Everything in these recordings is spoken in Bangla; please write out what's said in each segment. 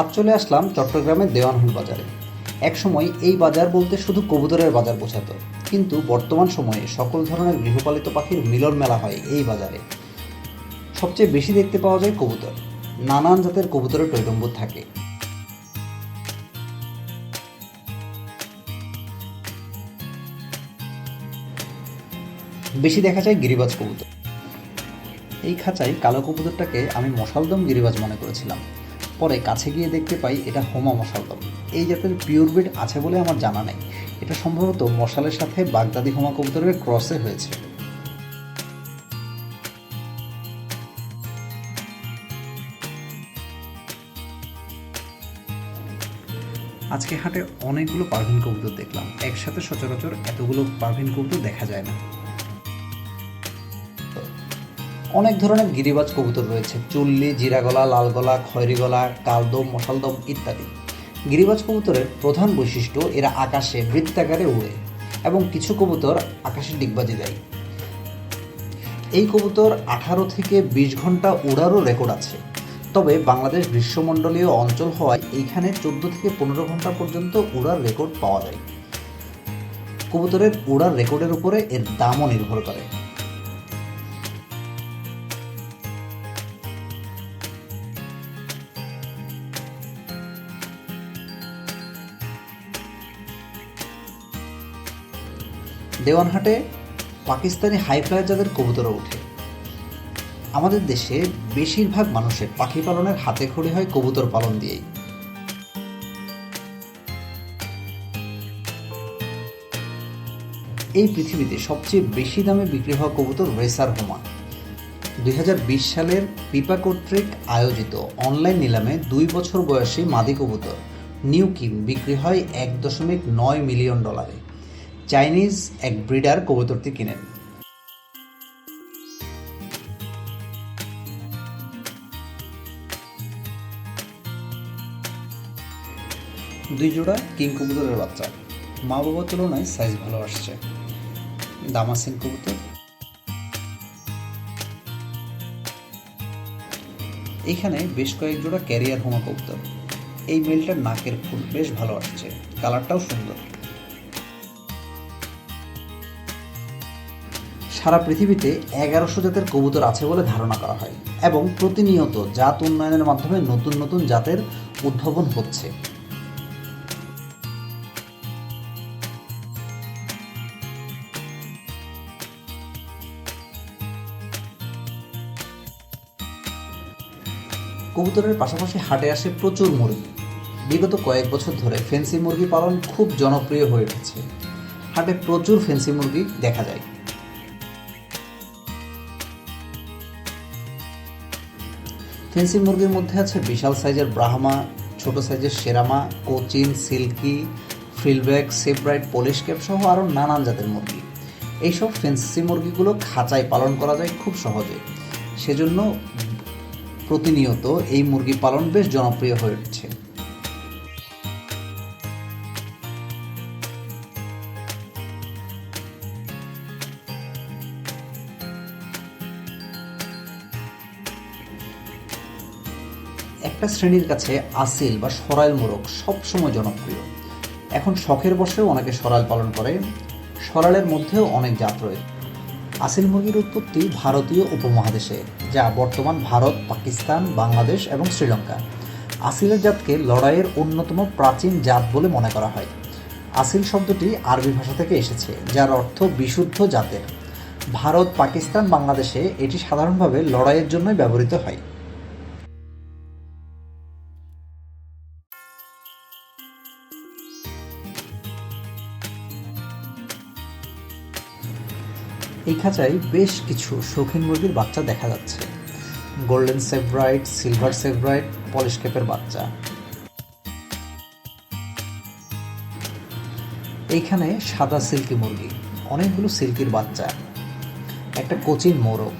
আজ চলে আসলাম চট্টগ্রামের দেওয়ানহুল বাজারে। একসময় এই বাজার বলতে শুধু কবুতরের বাজার বোঝাতো, কিন্তু বর্তমান সময়ে সকল ধরনের গৃহপালিত পাখির মিলন মেলা হয় এই বাজারে। সবচেয়ে বেশি দেখতে পাওয়া যায় কবুতর। নানান জাতের কবুতরের টৈটম্বুর থাকে। বেশি দেখা যায় গিরিবাজ কবুতর। এই খাঁচায় কালো কবুতরটাকে আমি মশালদম গিরিবাজ মনে করেছিলাম। পরে কাছে গিয়ে দেখতে পাই এটা হোমা মশালদম এই জাতের পিওর ব্রিড আছে বলে আমার জানা নেই। এটা সম্ভবত মশালের সাথে বাগদাদি হোমা কবুতরের ক্রসে হয়েছে। আজকে হাটে অনেকগুলো পারভিন কবুতর দেখলাম। একসাথে সচরাচর এতগুলো পারভিন কবুতর দেখা যায় না। অনেক ধরনের গিরিবাজ কবুতর রয়েছে। চুল্লি, জিরাগলা, লালগলা, খয়রিগলা, কালদম, মশালদম ইত্যাদি। গিরিবাজ কবুতরের প্রধান বৈশিষ্ট্য, এরা আকাশে বৃত্তাকারে উড়ে এবং কিছু কবুতর আকাশে ডিগবাজি দেয়। এই কবুতর আঠারো থেকে বিশ ঘণ্টা উড়ারও রেকর্ড আছে। তবে বাংলাদেশ গ্রীষ্মমণ্ডলীয় অঞ্চল হওয়ায় এইখানে চোদ্দ থেকে পনেরো ঘণ্টা পর্যন্ত উড়ার রেকর্ড পাওয়া যায়। কবুতরের উড়ার রেকর্ডের উপরে এর দামও নির্ভর করে। দেওয়ানহাটে পাকিস্তানি হাই ফ্লায়ার যাদের কবুতরও ওঠে। আমাদের দেশে বেশিরভাগ মানুষের পাখি পালনের হাতে খড়ি হয় কবুতর পালন দিয়েই। এই পৃথিবীতে সবচেয়ে বেশি দামে বিক্রি হওয়া কবুতর রেসার হোমা। দুই হাজার বিশ সালের পিপা কর্তৃক আয়োজিত অনলাইন নিলামে দুই বছর বয়সী মাদি কবুতর নিউ কিম বিক্রি হয় এক দশমিক নয় মিলিয়ন ডলারে। চাইনিজ এক ব্রিডার কবুতরটি কিনেন। দুই জোড়া কিং কবুতরের বাচ্চা। মা বাবার তুলনায় সাইজ ভালো আসছে। দামাসিন কবুতর। এখানে বেশ কয়েক জোড়া ক্যারিয়ার হোমা কবুতর। এই মেলটার নাকের ফুল বেশ ভালো আসছে। কালারটাও সুন্দর। সারা পৃথিবীতে এগারোশো জাতের কবুতর আছে বলে ধারণা করা হয় এবং প্রতিনিয়ত জাত উন্নয়নের মাধ্যমে নতুন নতুন জাতের উদ্ভাবন হচ্ছে। কবুতরের পাশাপাশি হাটে আসে প্রচুর মুরগি। বিগত কয়েক বছর ধরে ফেন্সি মুরগি পালন খুব জনপ্রিয় হয়ে উঠেছে। হাটে প্রচুর ফেন্সি মুরগি দেখা যায়। ফেন্সি মুরগির মধ্যে আছে বিশাল সাইজের ব্রাহ্মা, ছোট সাইজের সেরামা কোচিন, সিল্কি ফিলব্যাক সেব্রাইট পলিশ ক্যাপ সহ আরও নানান জাতের মুরগি। এইসব ফেন্সি মুরগিগুলো খাঁচায় পালন করা যায় খুব সহজে। সেজন্য প্রতিনিয়ত এই মুরগি পালন বেশ জনপ্রিয় হয়ে উঠছে। একটা শ্রেণির কাছে আসিল বা সরাইল মোরগ সবসময় জনপ্রিয়। এখন শখের বসেও অনেকে সরাইল পালন করে। সরাইলের মধ্যেও অনেক জাত রয়েছে। আসিল মুরগির উৎপত্তি ভারতীয় উপমহাদেশে, যা বর্তমান ভারত, পাকিস্তান, বাংলাদেশ এবং শ্রীলঙ্কা। আসিলের জাতকে লড়াইয়ের অন্যতম প্রাচীন জাত বলে মনে করা হয়। আসিল শব্দটি আরবি ভাষা থেকে এসেছে, যার অর্থ বিশুদ্ধ জাতের। ভারত, পাকিস্তান, বাংলাদেশে এটি সাধারণভাবে লড়াইয়ের জন্যই ব্যবহৃত হয়। এই খাঁচায় বেশ কিছু শৌখিন মুরগির বাচ্চা দেখা যাচ্ছে। Golden sebright silver sebright polish ক্যাপের বাচ্চা। এইখানে সাদা সিল্কি মুরগি, অনেকগুলো সিল্কির বাচ্চা। একটা কোচিন মোরগ।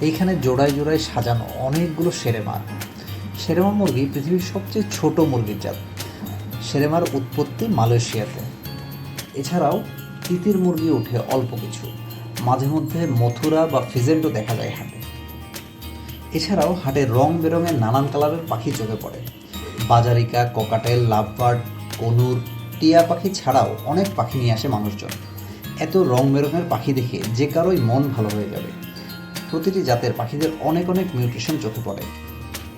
এইখানে জোড়ায় জোড়ায় সাজানো অনেকগুলো সেরেমা সেরেমা মুরগি পৃথিবীর সবচেয়ে ছোট মুরগির জাত। সেরেমার উৎপত্তি মালয়েশিয়াতে। এছাড়াও তিতির মুরগি ওঠে অল্প কিছু। মাঝে মধ্যে মথুরা বা ফিজেন্টও দেখা যায় হাটে। এছাড়াও হাটে রং বেরঙের নানান কালারের পাখি চোখে পড়ে। বাজারিকা, ককাটেল, লাভবার্ড, কনুর, টিয়া পাখি ছাড়াও অনেক পাখি নিয়ে আসে মানুষজন। এত রং বেরঙের পাখি দেখে যে কারোই মন ভালো হয়ে যাবে। প্রতিটি জাতের পাখিদের অনেক অনেক মিউটেশন চোখে পড়ে।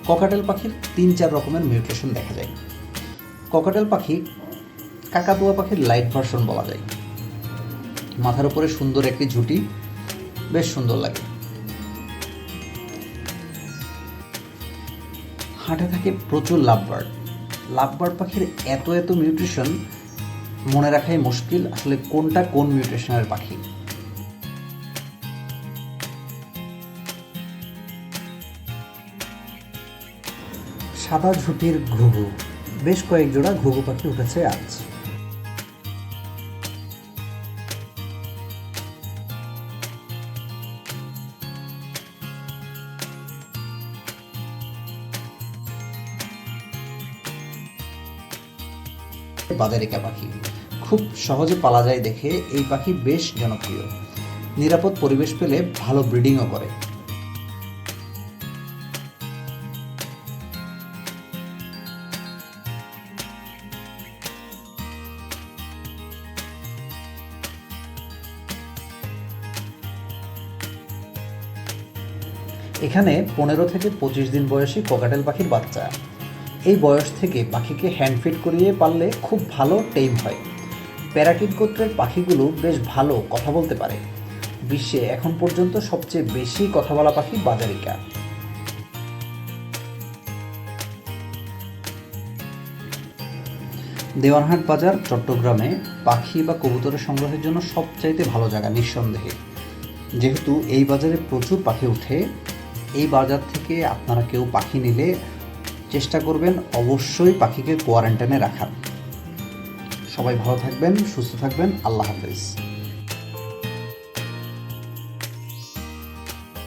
ককাটেল পাখির তিন চার রকমের মিউটেশন দেখা যায়। ককাটেল পাখি কাকাতুয়া পাখির লাইট ভার্সন বলা যায়। মাথার উপরে সুন্দর একটি ঝুঁটি, বেশ সুন্দর লাগে। হাটে থাকে প্রচুর লাভবার্ড। লাভবার্ড পাখির এত এত মিউটেশন মনে রাখাই মুশকিল, আসলে কোনটা কোন মিউটেশনের পাখি। সাদা ঝুটির ঘুঘু। বেশ কয়েক জোড়া ঘুঘু পাখি উঠেছে আজ। বাজারিকা পাখি। খুব সহজে পালা যায় দেখে এই পাখি বেশ জনপ্রিয়। নিরাপদ পরিবেশ পেলে ভালো ব্রিডিংও করে। এখানে পনেরো থেকে পঁচিশ দিন বয়সী কোকাটেল পাখির বাচ্চা। এই বয়স থেকে পাখিকে হ্যান্ড ফিড করিয়ে পারলে খুব ভালো টেম হয়। প্যারাকিট গোত্রের পাখিগুলো বেশ ভালো কথা বলতে পারে। বিশ্বে এখন পর্যন্ত সবচেয়ে বেশি কথা বলা পাখি বাজারিকা। দেওয়ানহাট বাজার, চট্টগ্রামে পাখি বা কবুতরের সংগ্রহের জন্য সবচাইতে ভালো জায়গা নিঃসন্দেহে। যেহেতু এই বাজারে প্রচুর পাখি ওঠে এই বাজার থেকে আপনারা কেউ পাখি নিলে চেষ্টা করবেন অবশ্যই পাখিকে কোয়ারেন্টাইনে রাখার। সবাই ভালো থাকবেন, সুস্থ থাকবেন, আল্লাহ হাফেজ।